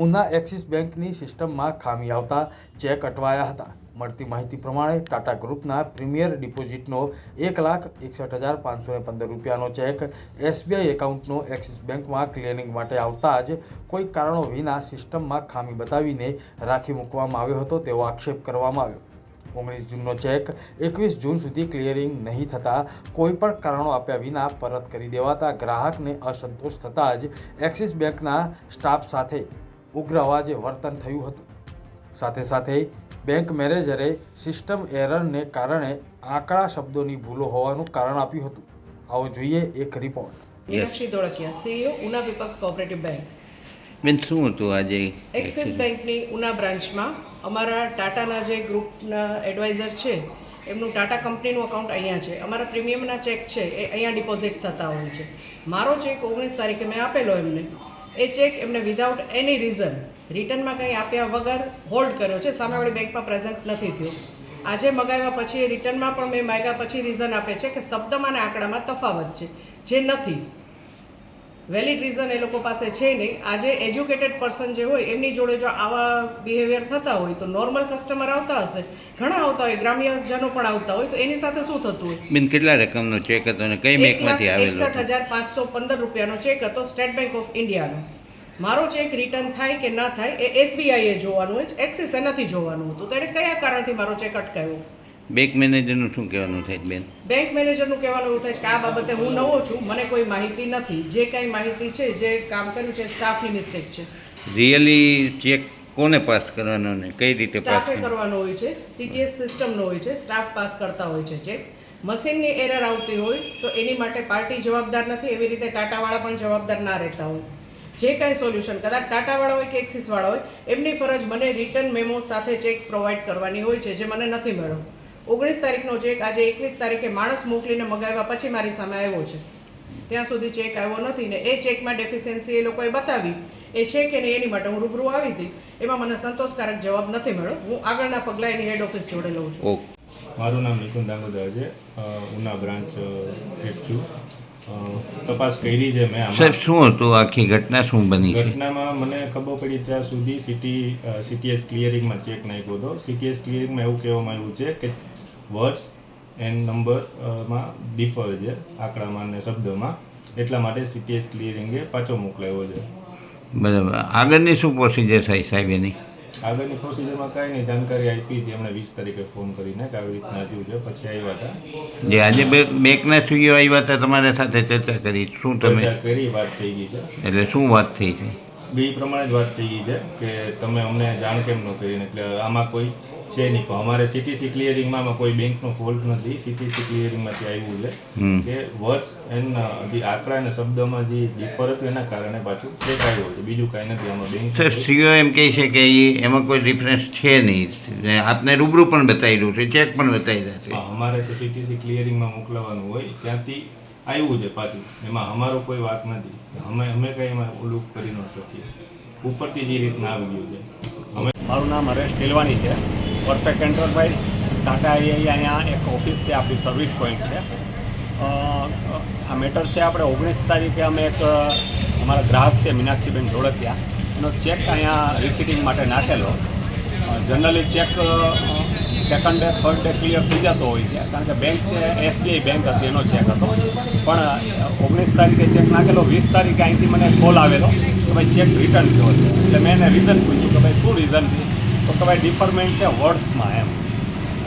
Una axis બેંકની સિસ્ટમમાં ખામી આવતા ચેક અટવાયા હતા. મળતી માહિતી પ્રમાણે ટાટા ગ્રુપના પ્રીમિયર ડિપોઝિટનો એક લાખ એકસઠ હજાર પાંચસો પંદર રૂપિયાનો ચેક એસબીઆઈ એકાઉન્ટનો એક્સિસ બેંકમાં ક્લિયરિંગ માટે આવતા જ કોઈ કારણો વિના સિસ્ટમમાં ખામી બતાવીને રાખી મૂકવામાં આવ્યો હતો તેવો આક્ષેપ કરવામાં આવ્યો. ઓગણીસ જૂનનો ચેક એકવીસ જૂન સુધી ક્લિયરિંગ નહીં થતાં કોઈ પણ કારણો આપ્યા વિના પરત કરી દેવાતા ગ્રાહકને અસંતોષ થતાં જ એક્સિસ બેંકના સ્ટાફ સાથે ઉગ્ર અવાજે વર્તન થયું હતું. સાથે સાથે બેંક મેનેજરે સિસ્ટમ એરરને કારણે આંકડા શબ્દોની ભૂલો હોવાનું કારણ આપ્યું હતું. આવો જોઈએ એક report Meenakshi Dholakia CEO Una people's cooperative bank બેન શું હતું આજે? એક્સિસ બેંકની ઉના બ્રાન્ચમાં અમારા ટાટાના જે ગ્રુપના એડવાઇઝર છે એમનું ટાટા કંપનીનું અકાઉન્ટ અહીંયા છે. અમારા પ્રીમિયમના ચેક છે એ અહીંયા ડિપોઝિટ થતા હોય છે. મારો ચેક ઓગણીસ તારીખે મેં આપેલો એમને. એ ચેક એમને વિધાઉટ એની રીઝન રિટર્નમાં કંઈ આપ્યા વગર હોલ્ડ કર્યો છે. સામેવાળી બેંકમાં પ્રેઝન્ટ નથી થયું. આજે મગાવ્યા પછી રિટર્નમાં પણ મેં માગ્યા પછી રીઝન આપે છે કે શબ્દમાં અને આંકડામાં તફાવત છે. જે નથી. વેલિડ રીઝન એ લોકો પાસે છે નહીં. આજે એજ્યુકેટેડ પર્સન જે હોય એમની જોડે જો આવા બિહેવિયર થતા હોય તો નોર્મલ કસ્ટમર આવતા હશે. ઘણા આવતા હોય ગ્રામ્યજનો પણ આવતા હોય તો એની સાથે શું થતું હોય? બેન કેટલા રકમનો ચેક હતો અને કઈ બેંકમાંથી આવેલો એકસઠ હજાર પાંચસો પંદર રૂપિયાનો ચેક હતો સ્ટેટ બેંક ઓફ ઇન્ડિયાનો મારો ચેક રિટર્ન થાય કે ના થાય એ એસબીઆઈએ જોવાનું હોય છે એક્સિસે નથી જોવાનું હતું. તો એને કયા કારણથી મારો ચેક અટકાયો બેંક મેનેજરનું શું કહેવાનું થાય બેન? બેંક મેનેજરનું કહેવાનું એવું થાય છે કે આ બાબતે હું નવો છું મને કોઈ માહિતી નથી. જે કાંઈ માહિતી છે જે કામ કર્યું છે સ્ટાફની મિસ્ટેક છે. રિયલી ચેક કોને પાસ કરવાનો ને કઈ રીતે પાસ કરવાનો? કરવાનો હોય છે સીટીએસ સિસ્ટમનો હોય છે સ્ટાફ પાસ કરતા હોય છે ચેક મશીનની એરર આવતી હોય તો એની માટે પાર્ટી જવાબદાર નથી એવી રીતે ટાટાવાળા પણ જવાબદાર ના રહેતા હોય. જે કાંઈ સોલ્યુશન કદાચ ટાટાવાળા હોય કે એક્સિસવાળા હોય એમની ફરજ મને રિટર્ન મેમો સાથે ચેક પ્રોવાઈડ કરવાની હોય છે જે મને નથી મળ્યો. ઓગણીસ તારીખનો ચેક આજે એકવીસ તારીખે માણસ મોકલીને મગાવ્યા પછી મારી સામે આવ્યો છે. ત્યાં સુધી ચેક આવ્યો નથી ને એ ચેકમાં ડેફિશિયન્સી એ લોકોએ બતાવી. એ છે કે નહીં એની માટે હું રૂબરૂ આવી હતી. એમાં મને સંતોષકારક જવાબ નથી મળ્યો. હું આગળના પગલાં એની હેડ ઓફિસ જોડે લઉં છું. મારું નામ નિકુંજ દામોદર છે ઉના બ્રાન્ચ હેડ છું. તપાસ કરી છે મેં સાહેબ શું હતું આખી ઘટના? શું બની ઘટનામાં મને ખબર પડી ત્યાં સુધી સિટી સીટીએસ ક્લિયરિંગમાં ચેક નાખ્યો હતો. સીટીએસ ક્લિયરિંગમાં એવું કહેવામાં આવ્યું છે કે વર્ડ્સ એન્ડ નંબરમાં ડિફર છે આંકડામાં અને શબ્દમાં. એટલા માટે સીટીએસ ક્લિયરિંગે પાછો મોકલાવ્યો છે. બરાબર. આગળની શું પ્રોસિજર થાય સાહેબ એની? આગળની પ્રોસિજરમાં કાંઈ નહીં. જાણકારી આપી હતી. એમણે વીસ તારીખે ફોન કરીને કે આવી રીતના થયું છે. પછી આવ્યા હતા. જે આજે બેંકના સીઈઓ આવ્યા હતા તમારા સાથે ચર્ચા કરી. શું તમે? કરી વાત થઈ ગઈ છે. એટલે શું વાત થઈ છે? બે પ્રમાણે જ વાત થઈ ગઈ છે કે તમે અમને જાણ કેમ ન કરીને એટલે આમાં કોઈ છે નહીં. પણ અમારે સીટીસી ક્લિયરિંગમાં કોઈ બેંકનો ફોલ્ટ નથી. સીટીસી ક્લિયરિંગમાંથી આવ્યું છે કે વર્ષ એના જે આંકડા અને શબ્દમાં જે ડિફર હતું એના કારણે પાછું ચેક આવ્યો છે બીજું કાંઈ નથી. આમાં બેંક સર સીઓ એમ કહે છે કે એમાં કોઈ ડિફરન્સ છે નહીં. આપને રૂબરૂ પણ બતાવી રહ્યું છે ચેક પણ બતાવી રહ્યા છે અમારે તો સીટીસી ક્લિયરિંગમાં મોકલવાનું હોય. ત્યાંથી આવ્યું છે પાછું. એમાં અમારો કોઈ વાત નથી. અમે અમે કંઈ એમાં ઓલું કરી ન શકીએ. ઉપરથી જે રીતના આવી ગયું છે. અમે મારું નામ હરેશ ટેલવાની છે. પરફેક્ટ એન્ટરપ્રાઇઝ ટાટા આઈ અહીંયા એક ઓફિસ છે, આપણી સર્વિસ પોઈન્ટ છે. આ મેટર છે, આપણે ઓગણીસ તારીખે અમે એક અમારા ગ્રાહક છે, મીનાક્ષીબેન ધોળકિયા. એનો ચેક અહીંયા રિસીટિંગ માટે નાખેલો. Generally cheque second day third day clear થઈ જતો હોય છે, કારણ કે બેંક છે એસબીઆઈ બેંક હતી, એનો ચેક હતો. પણ ઓગણીસ તારીખે ચેક નાખેલો, વીસ તારીખે અહીંથી મને કોલ આવેલો કે ભાઈ ચેક રિટર્ન થયો છે. એટલે મેં એને રીઝન પૂછ્યું કે ભાઈ શું રીઝન તો કહેવાય ડિફરમેન્ટ છે વર્ડ્સમાં એમ.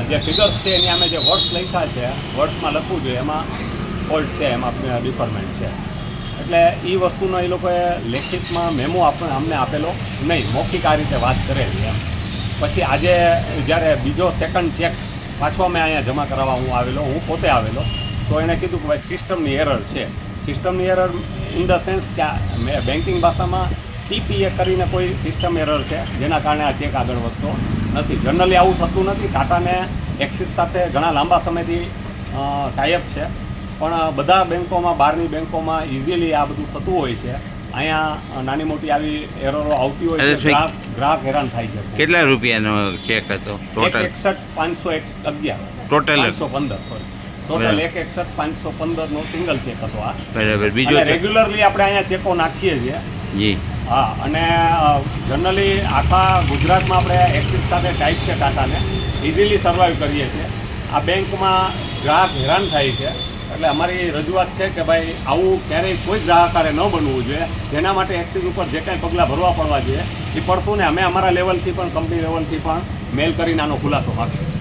જે ફિગર્સ છે એની અમે જે વર્ડ્સ લખ્યા છે વર્ડ્સમાં લખવું જોઈએ, એમાં ફોલ્ટ છે, એમાં ડિફરમેન્ટ છે. એટલે એ વસ્તુનો એ લોકોએ લેખિતમાં મેમો આપણે, અમને આપેલો નહીં. મૌખિક આ રીતે વાત કરેલી એમ. પછી આજે જ્યારે બીજો સેકન્ડ ચેક પાછો અમે અહીંયા જમા કરાવવા હું આવેલો, હું પોતે આવેલો, તો એણે કીધું કે ભાઈ સિસ્ટમની એરર છે. સિસ્ટમની એરર ઇન ધ સેન્સ કે બેન્કિંગ ભાષામાં ટીપીએ કરીને કોઈ સિસ્ટમ એરર છે જેના કારણે આ ચેક આગળ વધતો નથી. જનરલી આવું થતું નથી. ટાટાને એક્સિસ સાથે ઘણા લાંબા સમયથી ટાઈઅપ છે. પણ બધા બેન્કોમાં બહારની બેન્કોમાં ઇઝીલી આ બધું થતું હોય છે. અહીંયા નાની મોટી આવી એરરો આવતી હોય છે. ગ્રાહક ગ્રાહક હેરાન થાય છે. કેટલા રૂપિયાનો ચેક હતો? ટોટલ એકસઠ પાંચસો એક અગિયાર. ટોટલ પાંચસો પંદર સોરી ટોટલ એક એકસઠ પાંચસો પંદર નો સિંગલ ચેક હતો આ. બરાબર. બીજો રેગ્યુલરલી આપણે અહીંયા ચેકો નાખીએ છીએ. જી. હા, અને જનરલી આખા ગુજરાતમાં આપણે એક્સિસ સાથે ટાઈપ છે ટાટાને. ઇઝીલી સર્વાઈવ કરીએ છીએ. આ બેંકમાં ગ્રાહક હેરાન થાય છે. એટલે અમારી રજૂઆત છે કે ભાઈ, આવું ક્યારેય કોઈ ગ્રાહકારે ન બનવું જોઈએ. જેના માટે એક્સિસ ઉપર જે કાંઈ પગલાં ભરવા પડવા જોઈએ, એ પડશું ને અમે અમારા લેવલથી પણ કંપની લેવલથી પણ મેલ કરીને આનો ખુલાસો માગશું